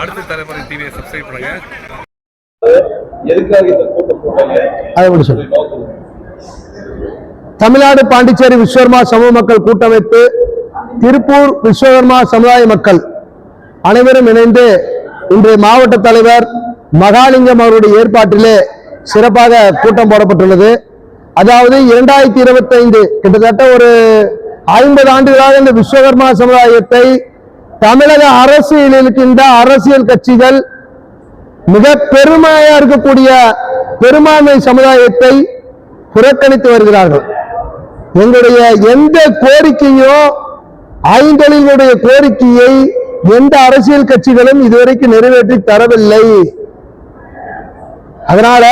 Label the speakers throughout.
Speaker 1: அடுத்த தலைமுறை டிவியை சப்ஸ்கிரைப் பண்ணுங்க.
Speaker 2: தமிழ்நாடு பாண்டிச்சேரி விஸ்வகர்மா சமூக மக்கள் கூட்டமைப்பு திருப்பூர் விஸ்வகர்மா சமுதாய மக்கள் அனைவரும் இணைந்து இன்று மாவட்ட தலைவர் மகாலிங்கம் அவருடைய ஏற்பாட்டிலே சிறப்பாக கூட்டம் போடப்பட்டுள்ளது. அதாவது இரண்டாயிரத்தி இருபத்தி ஐந்து கிட்டத்தட்ட ஒரு ஐம்பது ஆண்டுகளாக இந்த விஸ்வகர்மா சமுதாயத்தை தமிழக அரசியலில் இருக்கின்ற அரசியல் கட்சிகள் மிக பெருமையா இருக்கக்கூடிய பெரும்பான்மை சமுதாயத்தை புறக்கணித்து வருகிறார்கள். எங்களுடைய எந்த கோரிக்கையோ ஐந்தொழில்களுடைய கோரிக்கையை எந்த அரசியல் கட்சிகளும் இதுவரைக்கும் நிறைவேற்றி தரவில்லை. அதனால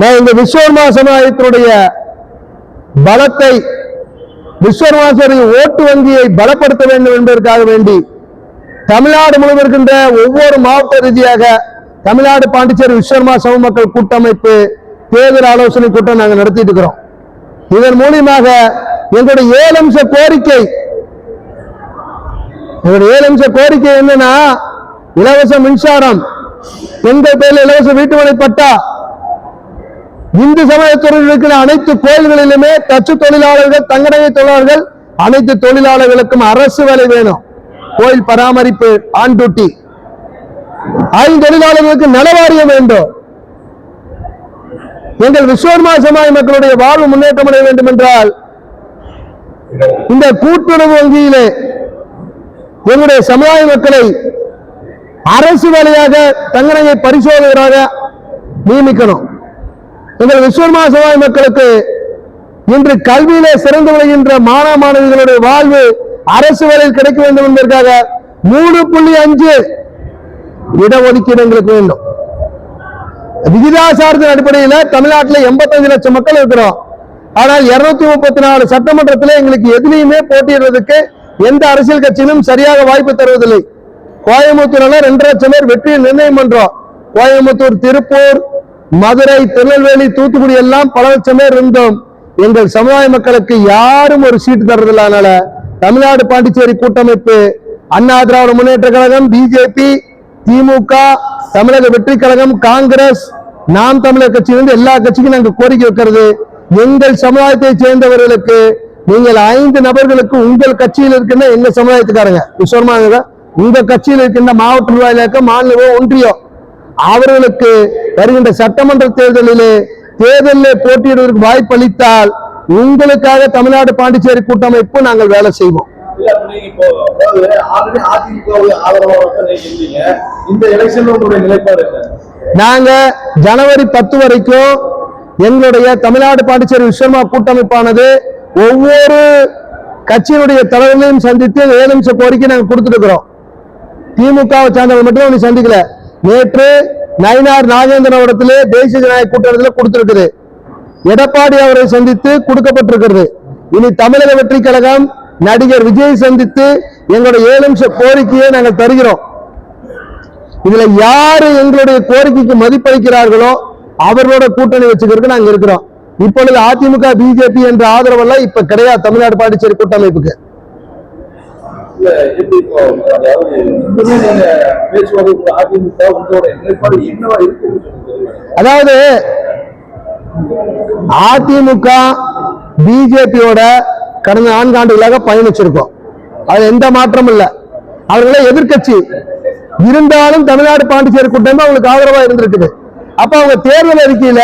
Speaker 2: நான் இந்த விஸ்வர்மா சமுதாயத்தினுடைய பலத்தை விஸ்வர்மாசரின் ஓட்டு வங்கியை பலப்படுத்த வேண்டும் என்பதற்காக வேண்டி தமிழ்நாடு முழுவதும் இருக்கின்ற ஒவ்வொரு மாவட்ட ரீதியாக தமிழ்நாடு பாண்டிச்சேரி விஸ்வர்மா சம மக்கள் கூட்டமைப்பு தேர்தல் ஆலோசனை கூட்டம் நாங்கள் நடத்திட்டு இருக்கிறோம். இதன் மூலியமாக எங்களுடைய ஏழு அம்ச கோரிக்கை எங்களுடைய ஏழு அம்ச கோரிக்கை என்னன்னா இலவச மின்சாரம். பெண்கள் பேரில் இலவச வீட்டு பட்டா இந்து சமயத்துறையில் இருக்கிற அனைத்து கோயில்களிலுமே தச்சு தொழிலாளர்கள் தங்கநகை தொழிலாளர்கள் அனைத்து தொழிலாளர்களுக்கும் அரசு வேலை வேணும். கோயில் பராமரிப்பு ஆண் டியூட்டி ஐந்தொழிலாளர்களுக்கு நலவாரியம் வேண்டும். எங்கள் விஸ்வர்மா சமாய் மக்களுடைய வாழ்வு முன்னேற்றம் அடைய வேண்டும் என்றால் இந்த கூட்டுறவு வங்கியிலே எங்களுடைய சமுதாய மக்களை அரசு வேலையாக தங்கநகை பரிசோதகராக நியமிக்கணும். எங்கள் விஸ்வர்மா சமுதாய மக்களுக்கு இன்று கல்வியில சிறந்து விளைகின்ற மாணவ மாணவிகளுடைய வாழ்வு அரசு வேலையில் கிடைக்க வேண்டும் என்பதற்காக மூணு புள்ளி அஞ்சு இடஒதுக்கீடு எங்களுக்கு வேண்டும் விகிதாசாரத்தின் அடிப்படையில் தமிழ்நாட்டில் 85 லட்சம் மக்கள் இருக்கிறோம். ஆனால் 234 முப்பத்தி நாலு சட்டமன்றத்தில் எங்களுக்கு எதுலையுமே போட்டியிடுறதுக்கு எந்த அரசியல் கட்சியிலும் சரியாக வாய்ப்பு தருவதில்லை. கோயம்புத்தூர்ல ரெண்டு லட்சம் பேர் வெற்றியை நிர்ணயம் பண்றோம். கோயம்புத்தூர் திருப்பூர் மதுரை திருநெல்வேலி தூத்துக்குடி எல்லாம் பல லட்சம் பேர் இருந்தோம். எங்கள் சமுதாய மக்களுக்கு யாரும் ஒரு சீட்டு தர்றதில்ல அதனால தமிழ்நாடு பாண்டிச்சேரி கூட்டமைப்பு அண்ணா திராவிட முன்னேற்ற கழகம் பிஜேபி திமுக தமிழக வெற்றி கழகம் காங்கிரஸ் நாம் தமிழர் கட்சியிலிருந்து எல்லா கட்சிக்கும் நாங்கள் கோரிக்கை வைக்கிறது. எங்கள் சமுதாயத்தை சேர்ந்தவர்களுக்கு நீங்கள் ஐந்து நபர்களுக்கு உங்கள் கட்சியில் இருக்கின்ற எங்க சமுதாயத்துக்காரங்க விஸ்வர்மாக உங்க கட்சியில் இருக்கின்ற மாவட்ட நிர்வாகிகளுக்கு மாநில ஒன்றியம் அவர்களுக்கு வருகின்ற சட்டமன்ற தேர்தலிலே தேர்தலில் போட்டியிடுவதற்கு வாய்ப்பு அளித்தால் உங்களுக்காக தமிழ்நாடு பாண்டிச்சேரி கூட்டமைப்பு நாங்கள் வேலை செய்வோம்.
Speaker 3: நீங்க
Speaker 2: ஜனவரி பத்து வரைக்கும் எங்களுடைய தமிழ்நாடு பாண்டிச்சேரி விஸ்வமா கூட்டமைப்பானது ஒவ்வொரு கட்சியினுடைய தலைவர்களையும் சந்தித்து ஏழு நிமிஷம் கோரிக்கை நாங்க கொடுத்துருக்கிறோம் திமுகவை சார்ந்தவங்க மட்டும் சந்திக்கல. நேற்று நயினார் நாகேந்திரன் இடத்திலே தேசிய ஜனநாயக கூட்டத்தில் கொடுத்திருக்குது எடப்பாடி அவரை சந்தித்து கொடுக்கப்பட்டிருக்கிறது. இனி தமிழக வெற்றி கழகம் நடிகர் விஜய் சந்தித்து எங்களுடைய ஏழு நிமிஷ கோரிக்கையை நாங்கள் தருகிறோம். இதுல யாரு எங்களுடைய கோரிக்கைக்கு மதிப்பளிக்கிறார்களோ அவர்களோட கூட்டணி வச்சுக்கிறதுக்கு நாங்க இருக்கிறோம். இப்பொழுது அதிமுக பிஜேபி என்ற ஆதரவெல்லாம் இப்ப கிடையாது தமிழ்நாடு பாண்டிச்சேரி கூட்டமைப்புக்கு.
Speaker 3: அதாவது அதிமுக
Speaker 2: பிஜேபியோட கடந்த நான்கு ஆண்டுகளாக பயணிச்சிருக்கோம். அது எந்த மாற்றமும் இல்லை. அவர்களே எதிர்க்கட்சி இருந்தாலும் தமிழ்நாடு பாண்டிச்சேரி கூட்டம் அவங்களுக்கு ஆதரவா இருந்திருக்குது. அப்ப அவங்க தேர்தல் அறிக்கையில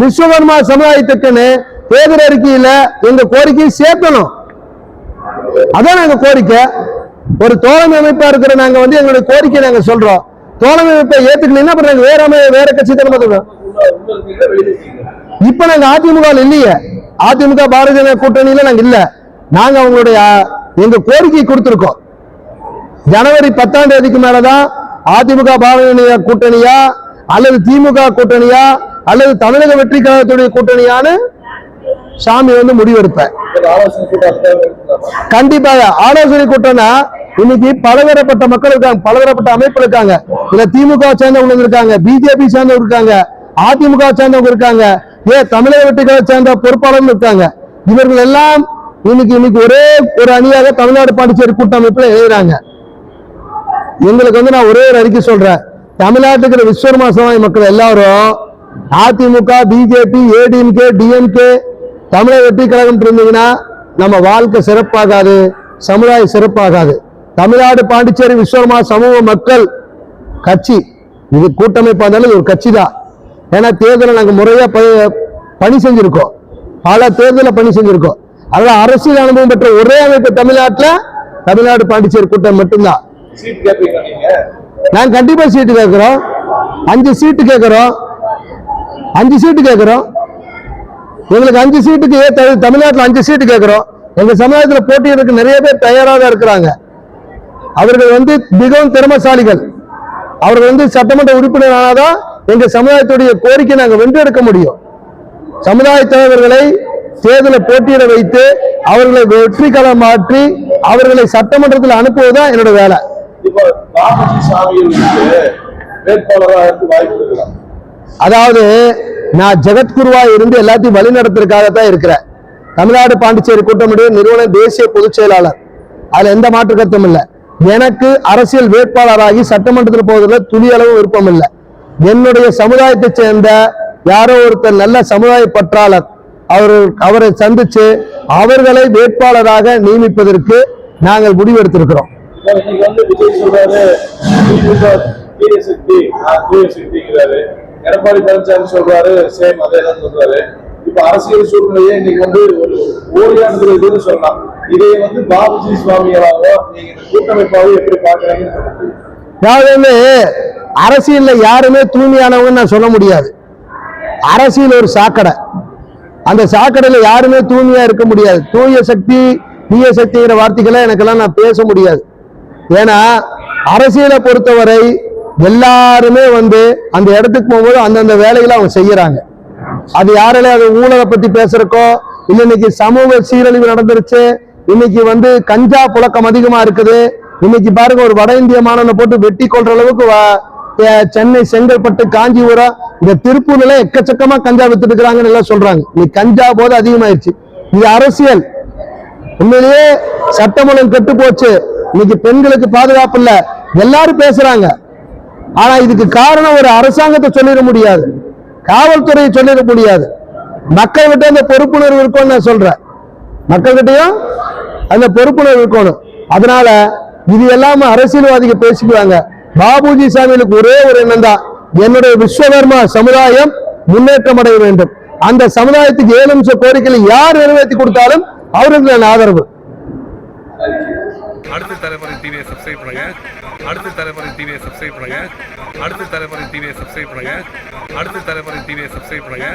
Speaker 2: விஸ்வகர்மா சமுதாயத்துக்குன்னு தேர்தல் அறிக்கையில எங்க கோரிக்கையை சேர்க்கணும். அதான் நாங்க கோரிக்கை. ஒரு தோழமை அமைப்பா இருக்கிற நாங்க வந்து எங்களுடைய கோரிக்கை நாங்க சொல்றோம். தோழமை அமைப்பை ஏத்துக்கலீங்கன்னா அப்புறம் நாங்க வேற அமை- வேற கட்சி
Speaker 3: தலைமை
Speaker 2: இப்ப நாங்க அதிமுக இல்லையே. அதிமுக பாரதிய ஜனதா கூட்டணியில நாங்க இல்ல. நாங்க அவங்களுடைய எங்க கோரிக்கை கொடுத்திருக்கோம். ஜனவரி பத்தாம் தேதிக்கு மேலதான் அதிமுக பாரதிய கூட்டணியா அல்லது திமுக கூட்டணியா அல்லது தமிழக வெற்றி கழகத்துடைய கூட்டணியான்னு சாமி வந்து முடிவெடுப்பேன்? கண்டிப்பாக. ஆலோசனை கூட்டம்னா இன்னைக்கு பலதரப்பட்ட மக்கள் இருக்காங்க பலதரப்பட்ட அமைப்பு இருக்காங்க. இதுல திமுக சேர்ந்தவங்க இருக்காங்க பிஜேபி சேர்ந்தவங்க இருக்காங்க அதிமுக சேர்ந்தவங்க இருக்காங்க ஏன் தமிழக வெற்றிகளை சேர்ந்த பொறுப்பாளர்கள் இருக்காங்க. இவர்கள் எல்லாம் இன்னைக்கு இன்னைக்கு ஒரே ஒரு அணியாக தமிழ்நாடு பாண்டிச்சேரி கூட்டமைப்புல எழுதுறாங்க எங்களுக்கு வந்து நான் ஒரே ஒரு அறிக்கை சொல்றேன். தமிழ்நாட்டுக்கு இருக்கிற விஸ்வகர்மா சமுதாய மக்கள் எல்லாரும் அதிமுக பிஜேபி ஏடிஎம்கே டிஎம்கே தமிழக வெற்றி கழகம் இருந்தீங்கன்னா நம்ம வாழ்க்கை சிறப்பாகாது சமுதாயம் சிறப்பாகாது. தமிழ்நாடு பாண்டிச்சேரி விஸ்வகர்மா சமூக மக்கள் கட்சி. இது கூட்டமைப்பா இருந்தாலும் ஒரு கட்சி தான் ஏன்னா தேர்தலில் நாங்கள் முறையா ப- பணி செஞ்சிருக்கோம். பல தேர்தலில் பணி செஞ்சிருக்கோம். அதனால அரசியல் அனுபவம் பெற்ற ஒரே அமைப்பு தமிழ்நாட்டில் தமிழ்நாடு பாண்டிச்சேரி கூட்டம் மட்டும்தான்.
Speaker 3: சீட் கேட்பீங்களா நீங்க?
Speaker 2: நாங்க கண்டிப்பா சீட்டு கேட்கிறோம். அஞ்சு சீட்டு கேட்கிறோம். அஞ்சு சீட்டு கேட்கிறோம். எங்களுக்கு அஞ்சு சீட்டுக்கு தமிழ்நாட்டுல அஞ்சு சீட்டு கேட்கிறோம் எங்க சமுதாயத்துல போட்டியிடறதுக்கு நிறைய பேர் தயாராக இருக்கிறாங்க. அவர்கள் வந்து மிகவும் திறமசாலிகள். அவர்கள் வந்து சட்டமன்ற உறுப்பினர் ஆனாதான் எங்க சமுதாயத்துடைய கோரிக்கை நாங்க வென்றெடுக்க முடியும். சமுதாய தலைவர்களை தேர்தலில் போட்டியிட வைத்து அவர்களை வெற்றி களம் மாற்றி அவர்களை சட்டமன்றத்தில் அனுப்புவதுதான் என்னோட வேலை. அதாவது நான் ஜெகத்குருவா இருந்து எல்லாத்தையும் வழி நடத்துறதுக்காகத்தான் இருக்கிறேன். தமிழ்நாடு பாண்டிச்சேரி கூட்டமுடைய நிறுவன தேசிய பொதுச் செயலாளர். அதுல எந்த மாற்று கருத்தும் இல்லை. எனக்கு அரசியல் வேட்பாளராகி சட்டமன்றத்தில் போவதில் துளியளவு விருப்பம் இல்லை. என்னுடைய சமுதாயத்தை சேர்ந்த யாரோ ஒருத்தர் நல்ல சமுதாய பற்றாளர். அவர் அவரை சந்திச்சு அவர்களை வேட்பாளராக நியமிப்பதற்கு நாங்கள் முடிவெடுத்திருக்கிறோம்.
Speaker 3: இன்னைக்கு வந்து விஜய் சொல்றாரு எடப்பாடி பழனிசாமி சொல்றாரு சேம் அதே தான் சொல்றாரு. இப்ப அரசியல் சூழ்நிலையே இன்னைக்கு வந்து ஒரு ஓரியானதுன்னு சொல்லலாம். இதை வந்து பாபுஜி சுவாமியாவோ நீங்க இந்த கூட்டமைப்பாவோ எப்படி பாக்குறீங்கன்னு சொல்லுங்க.
Speaker 2: அதாவது அரசியல்ல யாருமே தூய்மையானவங்கன்னு நான் சொல்ல முடியாது. அரசியல் ஒரு சாக்கடை. அந்த சாக்கடையில யாருமே தூய்மையா இருக்க முடியாது. தூய சக்தி தீய சக்திங்கிற வார்த்தைகளை எனக்கெல்லாம் நான் பேச முடியாது. ஏன்னா அரசியலை பொறுத்தவரை எல்லாருமே வந்து அந்த இடத்துக்கு போகும்போது அந்தந்த வேலைகளை அவங்க செய்யறாங்க. அது யாரால அது ஊழலை பத்தி பேசுறக்கோ இல்ல இன்னைக்கு சமூக சீரழிவு நடந்துருச்சு இன்னைக்கு வந்து கஞ்சா புழக்கம் அதிகமா இருக்குது இன்னைக்கு பாருங்க ஒரு வட இந்திய மாணவனை போட்டு வெட்டி கொள்ற அளவுக்கு வ- சென்னை செங்கல்பட்டு காஞ்சிபுரம் இந்த திருப்பூர்ல எக்கச்சக்கமா கஞ்சா வித்துட்டு இருக்கிறாங்கன்னு எல்லாம் சொல்றாங்க. இன்னைக்கு கஞ்சா போது அதிகமாயிருச்சு. இது அரசியல். உண்மையிலேயே சட்டமூலம் கெட்டு போச்சு. இன்னைக்கு பெண்களுக்கு பாதுகாப்பு இல்ல. எல்லாரும் பேசுறாங்க. ஆனா இதுக்கு காரணம் ஒரு அரசாங்கத்தை சொல்லிட முடியாது. காவல்துறையை சொல்லிட முடியாது. மக்கள் கிட்ட அந்த பொறுப்புணர்வு இருக்கும்னு நான் சொல்றேன். மக்கள்கிட்டயும் அந்த பொறுப்புணர்வு இருக்கணும். அதனால இது எல்லாமே அரசியல்வாதிகள் பேசிக்குவாங்க. பாபுஜி சாமிகளுக்கு ஒரே ஒரு எண்ணம் தான் என்னுடைய விஸ்வகர்மா சமுதாயம் முன்னேற்றம் அடைய வேண்டும். அந்த சமுதாயத்துக்கு ஏழு நிமிஷம் கோரிக்கைகளை யார் நிறைவேற்றி கொடுத்தாலும் அவருக்கு நான் ஆதரவு.
Speaker 1: அடுத்த தலைமுறை டிவியை சப்ஸ்கிரைப் பண்ணுங்க. அடுத்த தலைமுறை டிவியை சப்ஸ்கிரைப் பண்ணுங்க. அடுத்த தலைமுறை டிவியை சப்ஸ்கிரைப் பண்ணுங்க. அடுத்த தலைமுறை டிவியை சப்ஸ்கிரைப் பண்ணுங்க.